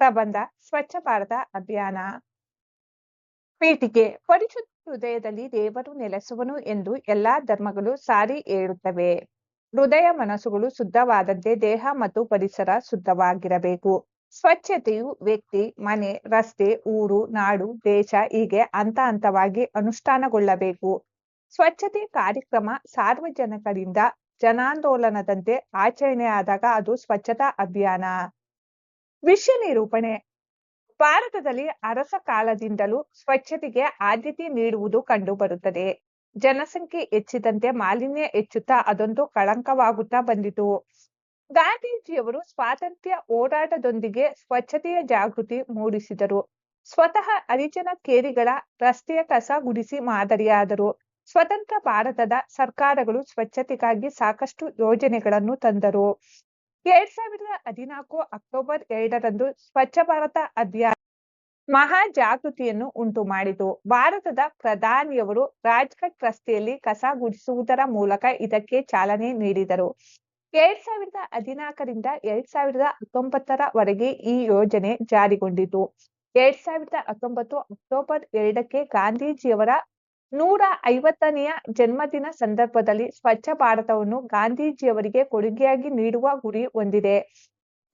ಪ್ರಬಂಧ, ಸ್ವಚ್ಛ ಭಾರತ ಅಭಿಯಾನ. ಪೀಠಿಗೆ ಪರಿಶುದ್ಧ ಹೃದಯದಲ್ಲಿ ದೇವರು ನೆಲೆಸುವನು ಎಂದು ಎಲ್ಲಾ ಧರ್ಮಗಳು ಸಾರಿ ಹೇಳುತ್ತವೆ. ಹೃದಯ ಮನಸ್ಸುಗಳು ಶುದ್ಧವಾದಂತೆ ದೇಹ ಮತ್ತು ಪರಿಸರ ಶುದ್ಧವಾಗಿರಬೇಕು. ಸ್ವಚ್ಛತೆಯು ವ್ಯಕ್ತಿ, ಮನೆ, ರಸ್ತೆ, ಊರು, ನಾಡು, ದೇಶ ಹೀಗೆ ಹಂತ ಹಂತವಾಗಿ ಅನುಷ್ಠಾನಗೊಳ್ಳಬೇಕು. ಸ್ವಚ್ಛತೆ ಕಾರ್ಯಕ್ರಮ ಸಾರ್ವಜನಿಕರಿಂದ ಜನಾಂದೋಲನದಂತೆ ಆಚರಣೆಯಾದಾಗ ಅದು ಸ್ವಚ್ಛತಾ ಅಭಿಯಾನ. ವಿಷಯ ನಿರೂಪಣೆ. ಭಾರತದಲ್ಲಿ ಅರಸ ಕಾಲದಿಂದಲೂ ಸ್ವಚ್ಛತೆಗೆ ಆದ್ಯತೆ ನೀಡುವುದು ಕಂಡುಬರುತ್ತದೆ. ಜನಸಂಖ್ಯೆ ಹೆಚ್ಚಿದಂತೆ ಮಾಲಿನ್ಯ ಹೆಚ್ಚುತ್ತಾ ಅದೊಂದು ಕಳಂಕವಾಗುತ್ತಾ ಬಂದಿತು. ಗಾಂಧೀಜಿಯವರು ಸ್ವಾತಂತ್ರ್ಯ ಹೋರಾಟದೊಂದಿಗೆ ಸ್ವಚ್ಛತೆಯ ಜಾಗೃತಿ ಮೂಡಿಸಿದರು. ಸ್ವತಃ ಹರಿಜನ ಕೇರಿಗಳ ರಸ್ತೆಯ ಕಸ ಗುಡಿಸಿ ಮಾದರಿಯಾದರು. ಸ್ವತಂತ್ರ ಭಾರತದ ಸರ್ಕಾರಗಳು ಸ್ವಚ್ಛತೆಗಾಗಿ ಸಾಕಷ್ಟು ಯೋಜನೆಗಳನ್ನು ತಂದರು. ಎರಡ್ ಸಾವಿರದ ಹದಿನಾಲ್ಕು ಅಕ್ಟೋಬರ್ ಎರಡರಂದು ಸ್ವಚ್ಛ ಭಾರತ ಅಭಿಯಾನ ಮಹಾ ಜಾಗೃತಿಯನ್ನು ಉಂಟು ಮಾಡಿತು. ಭಾರತದ ಪ್ರಧಾನಿಯವರು ರಾಜ್ಘಾಟ್ ರಸ್ತೆಯಲ್ಲಿ ಕಸ ಗುಡಿಸುವುದರ ಮೂಲಕ ಇದಕ್ಕೆ ಚಾಲನೆ ನೀಡಿದರು. ಎರಡ್ ಸಾವಿರದ ಹದಿನಾಲ್ಕರಿಂದ ಎರಡ್ ಸಾವಿರದ ಹತ್ತೊಂಬತ್ತರವರೆಗೆ ಈ ಯೋಜನೆ ಜಾರಿಗೊಂಡಿತು. ಎರಡ್ ಸಾವಿರದ ಹತ್ತೊಂಬತ್ತು ಅಕ್ಟೋಬರ್ ಎರಡಕ್ಕೆ ಗಾಂಧೀಜಿಯವರ ನೂರ ಐವತ್ತನೆಯ ಜನ್ಮದಿನ ಸಂದರ್ಭದಲ್ಲಿ ಸ್ವಚ್ಛ ಭಾರತವನ್ನು ಗಾಂಧೀಜಿಯವರಿಗೆ ಕೊಡುಗೆಯಾಗಿ ನೀಡುವ ಗುರಿ ಹೊಂದಿದೆ.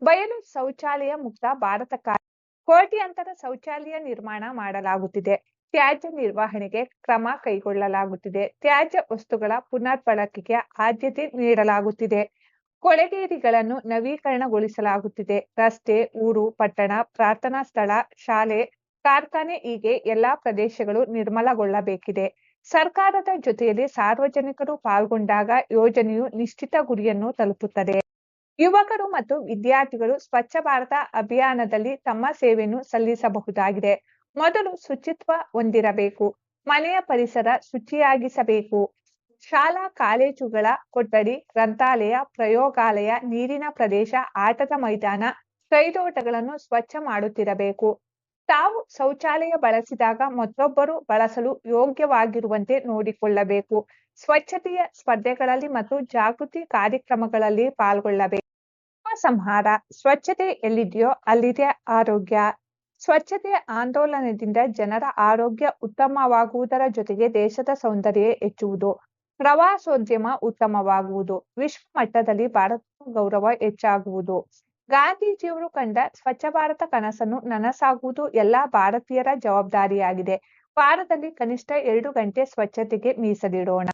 ಬಯಲು ಶೌಚಾಲಯ ಮುಕ್ತ ಭಾರತಕ್ಕಾಗಿ ಕೋಟ್ಯಾಂತರ ಶೌಚಾಲಯ ನಿರ್ಮಾಣ ಮಾಡಲಾಗುತ್ತಿದೆ. ತ್ಯಾಜ್ಯ ನಿರ್ವಹಣೆಗೆ ಕ್ರಮ ಕೈಗೊಳ್ಳಲಾಗುತ್ತಿದೆ. ತ್ಯಾಜ್ಯ ವಸ್ತುಗಳ ಪುನರ್ ಬಳಕೆಗೆ ಆದ್ಯತೆ ನೀಡಲಾಗುತ್ತಿದೆ. ಕೊಳೆಗೇರಿಗಳನ್ನು ನವೀಕರಣಗೊಳಿಸಲಾಗುತ್ತಿದೆ. ರಸ್ತೆ, ಊರು, ಪಟ್ಟಣ, ಪ್ರಾರ್ಥನಾ ಸ್ಥಳ, ಶಾಲೆ ಕಾರ್ಖಾನೆ ಹೀಗೆ ಎಲ್ಲಾ ಪ್ರದೇಶಗಳು ನಿರ್ಮಲಗೊಳ್ಳಬೇಕಿದೆ. ಸರ್ಕಾರದ ಜೊತೆಯಲ್ಲಿ ಸಾರ್ವಜನಿಕರು ಪಾಲ್ಗೊಂಡಾಗ ಯೋಜನೆಯು ನಿಶ್ಚಿತ ಗುರಿಯನ್ನು ತಲುಪುತ್ತದೆ. ಯುವಕರು ಮತ್ತು ವಿದ್ಯಾರ್ಥಿಗಳು ಸ್ವಚ್ಛ ಭಾರತ ಅಭಿಯಾನದಲ್ಲಿ ತಮ್ಮ ಸೇವೆಯನ್ನು ಸಲ್ಲಿಸಬಹುದಾಗಿದೆ. ಮೊದಲು ಶುಚಿತ್ವ ಹೊಂದಿರಬೇಕು. ಮನೆಯ ಪರಿಸರ ಶುಚಿಯಾಗಿಸಬೇಕು. ಶಾಲಾ ಕಾಲೇಜುಗಳ ಕೊಠಡಿ, ಗ್ರಂಥಾಲಯ, ಪ್ರಯೋಗಾಲಯ, ನೀರಿನ ಪ್ರದೇಶ, ಆಟದ ಮೈದಾನ ಕೈದೋಟಗಳನ್ನು ಸ್ವಚ್ಛ ಮಾಡುತ್ತಿರಬೇಕು. ತಾವು ಶೌಚಾಲಯ ಬಳಸಿದಾಗ ಮತ್ತೊಬ್ಬರು ಬಳಸಲು ಯೋಗ್ಯವಾಗಿರುವಂತೆ ನೋಡಿಕೊಳ್ಳಬೇಕು. ಸ್ವಚ್ಛತೆಯ ಸ್ಪರ್ಧೆಗಳಲ್ಲಿ ಮತ್ತು ಜಾಗೃತಿ ಕಾರ್ಯಕ್ರಮಗಳಲ್ಲಿ ಪಾಲ್ಗೊಳ್ಳಬೇಕು. ಸಂಹಾರ, ಸ್ವಚ್ಛತೆ ಎಲ್ಲಿದೆಯೋ ಅಲ್ಲಿದೆ ಆರೋಗ್ಯ. ಸ್ವಚ್ಛತೆಯ ಆಂದೋಲನದಿಂದ ಜನರ ಆರೋಗ್ಯ ಉತ್ತಮವಾಗುವುದರ ಜೊತೆಗೆ ದೇಶದ ಸೌಂದರ್ಯ ಹೆಚ್ಚುವುದು. ಪ್ರವಾಸೋದ್ಯಮ ಉತ್ತಮವಾಗುವುದು. ವಿಶ್ವ ಮಟ್ಟದಲ್ಲಿ ಭಾರತ ಗೌರವ ಹೆಚ್ಚಾಗುವುದು. ಗಾಂಧೀಜಿಯವರು ಕಂಡ ಸ್ವಚ್ಛ ಭಾರತ ಕನಸನ್ನು ನನಸಾಗುವುದು ಎಲ್ಲಾ ಭಾರತೀಯರ ಜವಾಬ್ದಾರಿಯಾಗಿದೆ. ವಾರದಲ್ಲಿ ಕನಿಷ್ಠ ಎರಡು ಗಂಟೆ ಸ್ವಚ್ಛತೆಗೆ ಮೀಸಲಿಡೋಣ.